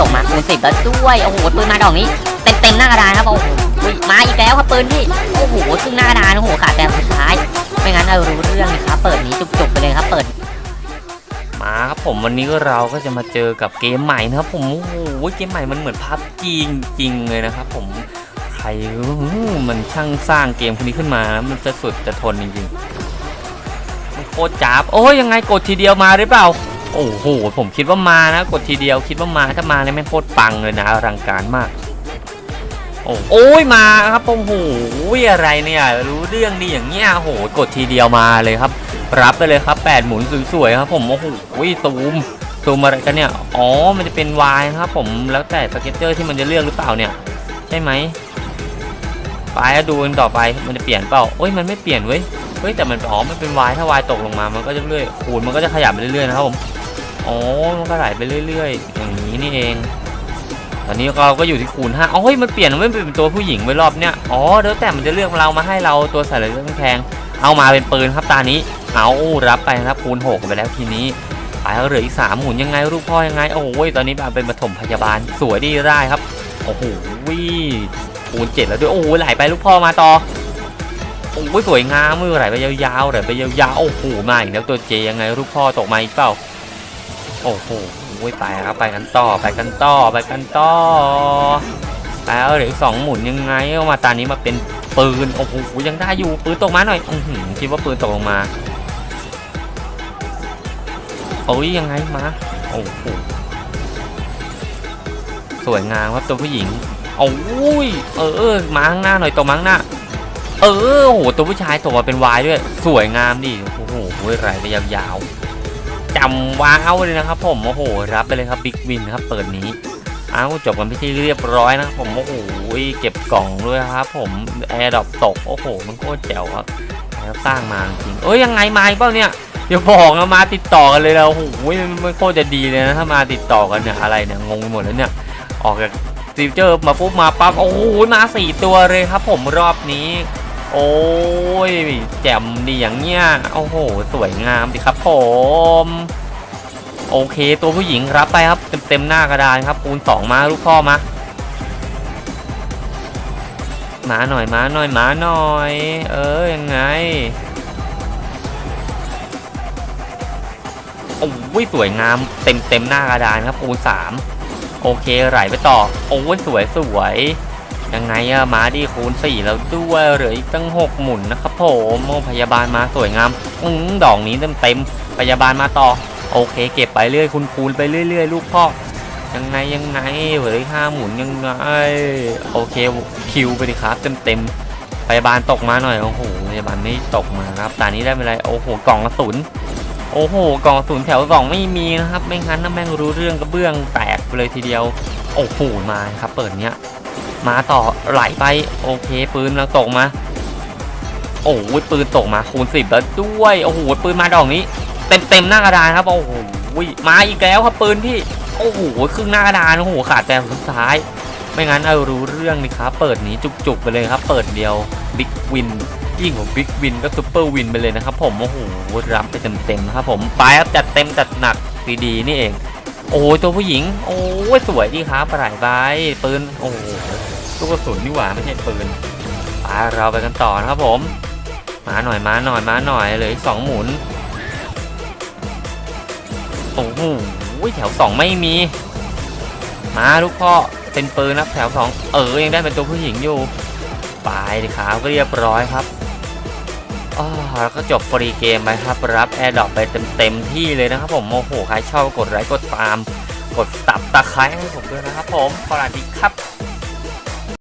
ตกมาคูณสิบแล้วด้วยโอ้โหปืนมาดอกนี้เต็มเต็มๆหน้ากระดานครับโอ้โหอุ๊ยมาอีกแล้วครับปืนพี่โอ้โหซึ่งหน้ากระดานโอ้โหขาดแต้มสุดท้าย ไม่งั้นเรารู้เรื่องเลยครับเปิดนี้จุกๆไปเลยครับเปิดมาครับผมวันนี้ก็เราก็จะมาเจอกับเกมใหม่นะครับผมโอ้โหเกมใหม่มันเหมือนพับจริงจริงๆเลยนะครับผมใครมันช่างสร้างเกมคนนี้ขึ้นมานะมันจะสุดจะทนจริงๆมันโคตรจับโอ้ยยังไงกดทีเดียวมาหรือเปล่าโโอ้โห ผมคิดว่ามานะ กดทีเดียวคิดว่ามาถ้ามาเนี่ยไม่โคตรปังเลยนะอลังการมาก โอ้โอยมาครับโอ้โหอะไรเนี่ย รู้เรื่องดีอย่างเงี้ยโอ้โหกดทีเดียวมาเลยครับ รับไปเลยครับ8หมุนสวยๆครับ ผมโอ้โหซูมซูมอะไรกันเนี่ยอ๋อมันจะเป็นวายครับ ผมแล้วแต่สเก็ตเจอร์ที่มันจะเลือกหรือเปล่าเนี่ย ใช่ไหมไปดูกันต่อไปมันจะเปลี่ยนเปล่าเอ้ยมันไม่เปลี่ยนเว้ยเฮ้ยแต่มันอ๋อมันเป็นวายถ้าวายตกลงมามันก็จะเรื่อยคูณมันก็จะขยับไปเรื่อยๆนะครับผม อ๋อมันก็ไหลไปเรื่อยๆ อย่างนี้นี่เอง ตอนนี้เราก็อยู่ที่คูณ5อ๋อเฮ้ยมันเปลี่ยนไม่เป็นตัวผู้หญิงไว้รอบเนี้ย อ๋อแล้วแต่มันจะเลือกเรามาให้เราตัวใส่อะไรเรื่องแพงเอามาเป็นปืนครับตานี้ เอารับไปครับคูณ6ไปแล้วทีนี้ไปเหลืออีกสามหมุนยังไงลูกพ่อยังไง โอ้โหตอนนี้มาเป็นปฐมพยาบาลสวยดีได้ครับ โอ้โหคูณเจ็ดแล้วด้วย โอ้โหไหลไปลูกพ่อมาต่อโอ้ยสวยงามมือไหลไปยาวๆไหลไปยาวๆ โอ้โหมาอีกแล้วตัวเจยังไงลูกพ่อตกมาอีกเปล่า โอ้โหไปครับไปกันต่อไปกันต่อไปกันต่อแล้วเหลือสองหมุนยังไงเอามาตานี้มาเป็นปืนโอ้โหยังได้อยู่ปืนตกมาหน่อยอื้อหือคิดว่าปืนตกลงมาโอ้ยยังไงมาโอ้โหสวยงามครับตัวผู้หญิงโอ้ยเออเออมาข้างหน้าหน่อยตกมาข้งหน้าเออโอ้โหตัวผู้ชายตกมาเป็นวายด้วย สวยงามดิโอ้โหไหลไปยาวๆ จำว้าวเลยนะครับ ผมโอ้โหรับไปเลยครับบิ๊กวินครับเปิดนี้เอาจบกันไปที่เรียบร้อยนะผมโอ้โหเก็บกล่องด้วยครับ ผมแอร์ดรอปตกโอ้โห มันโคตรแจ๋วครับแล้วสร้างมาจริงเอ้ยยังไงมาอีกเปล่าเนี่ยเดี๋ยวบอกนะมาติดต่อกันเลยนะโอ้โหมันโคตรจะดีเลยนะถ้ามาติดต่อกันเนี่ยอะไรเนี่ยงงไปหมดแล้วเนี่ยออกจากซีเจอร์มาปุ๊บมาปั๊บโอ้โหมาสี่ตัวเลยครับ ผมรอบนี้ โอ้ยแจ่มดีอย่างเงี้ยโอ้โห สวยงามดิครับผม โอเค ตัวผู้หญิงรับไปครับเต็มเต็มๆหน้ากระดานครับคูณสองมาลูกพ่อมามาหน่อยมาหน่อยมาหน่อย เออยังไงโอ้ยสวยงามเต็มเต็มๆหน้ากระดานครับคูณสามโอเคไหลไปต่อโอ้ยสวยสวย ยังไงอะมาดีคูณสี่แล้วด้วยเหลืออีกตั้งหกหมุนนะครับผมโอ้พยาบาลมาสวยงามอืมดอกนี้เต็มเต็มพยาบาลมาต่อ โอเค เก็บไปเรื่อยคูณคูณไปเรื่อยๆ ลูกพ่อยังไงยังไงเหลือห้าหมุนยังไงโอเคคิวไปดิครับ เต็มเต็มพยาบาลตกมาหน่อยโอ้โหพยาบาลไม่ตกมาครับตอนนี้ได้เป็นไรโอ้โหกล่องกระสุนโอ้โหกล่องกระสุนแถวสองไม่มีนะครับ ไม่งั้นนะแม่งรู้เรื่องกระเบื้องแตกไปเลยทีเดียว โอ้โหมาครับเปิดเนี้ย มาต่อไหลไปโอเคปืนเราตกมา โอ้โหปืนตกมาคูณสิบแล้วด้วยโอ้โหปืนมาดอกนี้ เต็มเต็มหน้ากระดานครับโอ้โหมาอีกแล้วครับปืนพี่โอ้โหครึ่งหน้ากระดานโอ้โหขาดแต้มสุดท้าย ไม่งั้นเอารู้เรื่องนี่ครับเปิดนี้จุกๆไปเลยครับ เปิดเดียวบิ๊กวินยิ่งกว่าบิ๊กวินก็ซูเปอร์วินไปเลยนะครับผมโอ้โหรับไปเต็มๆนะครับผมไปครับจัดเต็มจัดหนักดีๆนี่เอง โอ้โหตัวผู้หญิง โอ้ยสวยดีครับปลายใบปืนโอ้ลูกกระสุนนี่หว่าไม่ใช่ปืนไปเราไปกันต่อนะครับผม มาหน่อยมาหน่อยมาหน่อยเลยสองหมุนโอ้โหแถวสองไม่มี มาลูกพ่อเป็นปืนนะแถวสองเออยังได้เป็นตัวผู้หญิงอยู่ไปดิครับก็เรียบร้อยครับ แล้วก็จบฟรีเกมไปครับรับแอร์ดรอปไปเต็มๆที่เลยนะครับผมโมโหใครชอบกดไลค์กดตาม กดตับตะไคร้ให้ผมด้วยนะครับผมสวัสดีครับ